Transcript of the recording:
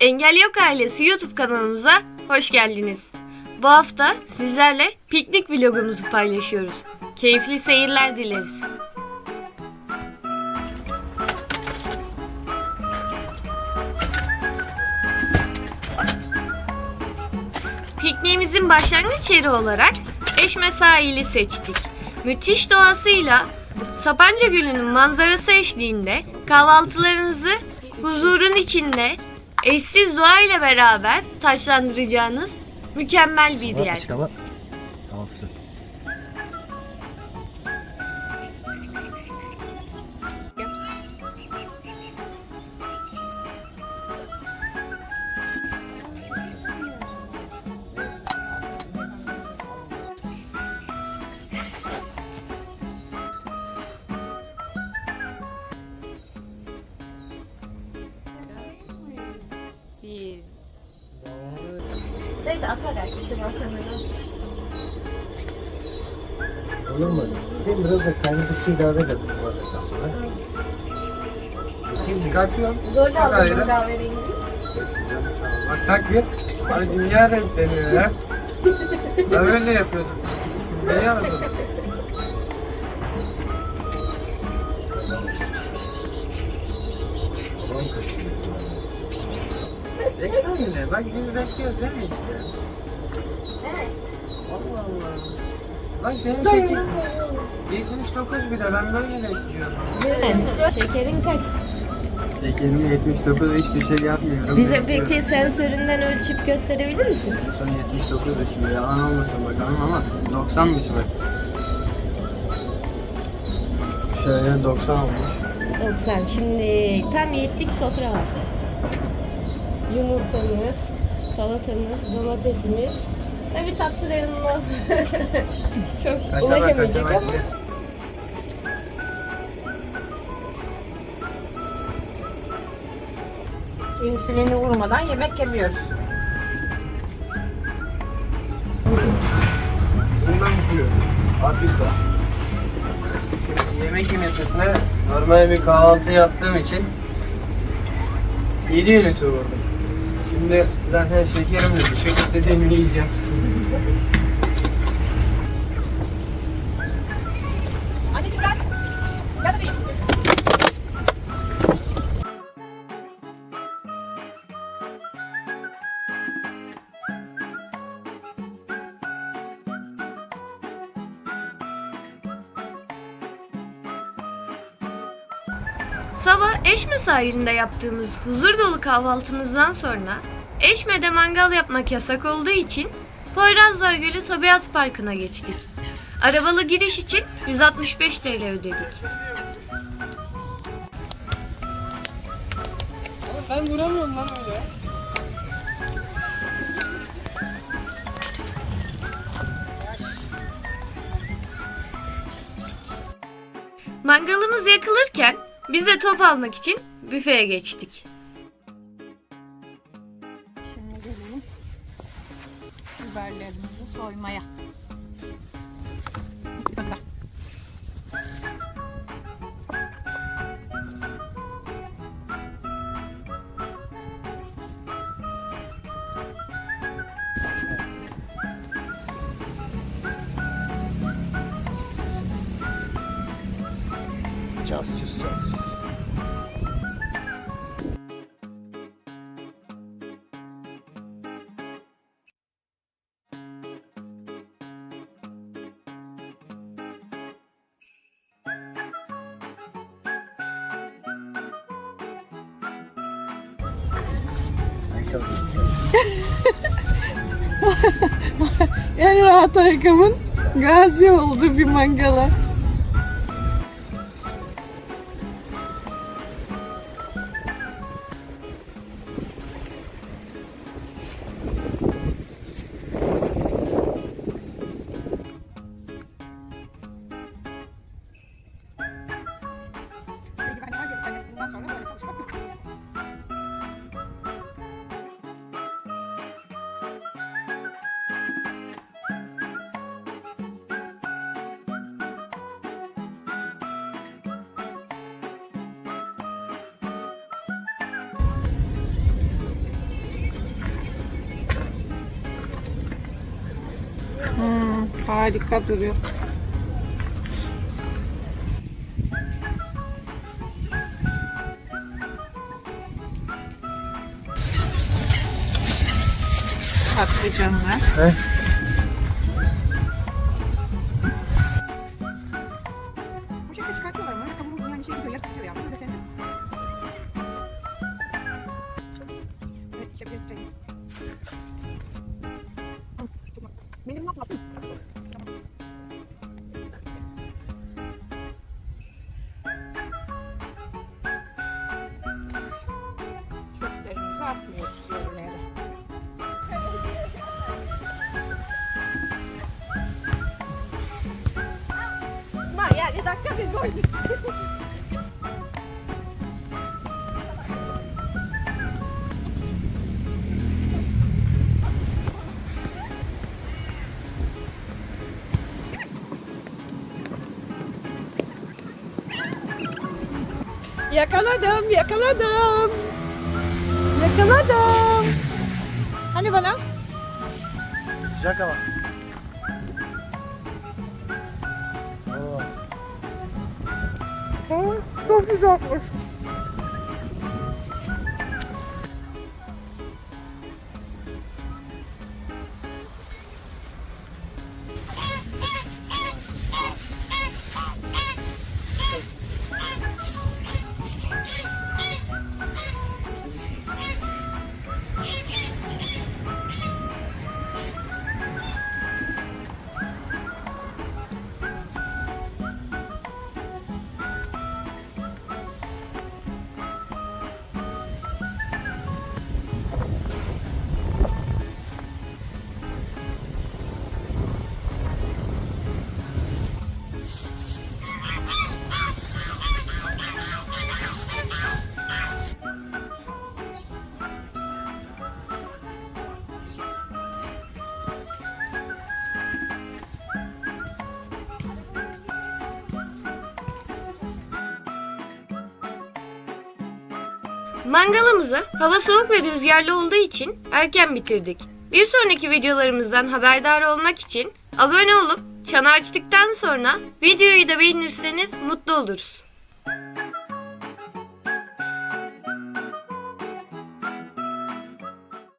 Engel Yok Ailesi YouTube kanalımıza hoş geldiniz. Bu hafta sizlerle piknik vlogumuzu paylaşıyoruz. Keyifli seyirler dileriz. Pikniğimizin başlangıç yeri olarak Eşme sahili seçtik. Müthiş doğasıyla Sapanca Gölü'nün manzarası eşliğinde kahvaltılarınızı huzurun içinde eşsiz doğayla beraber taçlandıracağınız mükemmel bir yer. Açık hava kahvaltısı. Neyse atarak Olur mu? Bakayım biraz da kaynatıcı ilave bu arada sonra. Kim çıkartıyor? Bak ayrı. aldım kahverengi. Bak tak bir. Ay dünya renkleniyor ya. Ben öyle yapıyordum. Ne yaptın? Babam kaçıyor. Reklam yine. Bak biz bekliyoruz değil mi işte? Evet. Allah Allah. Bak benim şeker 79 bile ben böyle bekliyorum. Şekerin kaç? Şekerim 79 hiçbir şey yapmıyorum. Bize Bekliyorum. peki sensöründen ölçüp gösterebilir misin? Son 79 da şimdi yalan olmasın bakalım ama 90'mış bak. Şöyle 90 olmuş. 90. Şimdi tam yetlik sofra var. Yumurtamız, salatamız, domatesimiz. Tabii tatlı yanına çok Kaçamak, ulaşamayacak kaçamak ama. bir- İnsülini vurmadan yemek yemiyoruz. Bundan bitiyor. Afrika. Yemek yemesine normal bir kahvaltı yaptığım için 7 ünite vurdum. Şimdi zaten şekerim de düşük istediğimi yiyeceğim. Sabah Eşme sahilinde yaptığımız huzur dolu kahvaltımızdan sonra Eşme'de mangal yapmak yasak olduğu için Poyrazlar Gölü Tabiat Parkı'na geçtik. Arabalı giriş için 165 TL ödedik. Ben vuramıyorum lan öyle. Mangalımız yakılırken biz de top almak için büfeye geçtik. Şimdi gelelim biberlerimizi soymaya. Caz cız caz cız. En rahat ayakkabın gazi oldu bir mangala. Harika duruyor. Patlıcanlar. He? Yakaladım, yakaladım. Yakaladım. Hani bana? Sıcak ama. Çok sıcakmış. Mangalımızı hava soğuk ve rüzgarlı olduğu için erken bitirdik. Bir sonraki videolarımızdan haberdar olmak için abone olup çanı açtıktan sonra videoyu da beğenirseniz mutlu oluruz.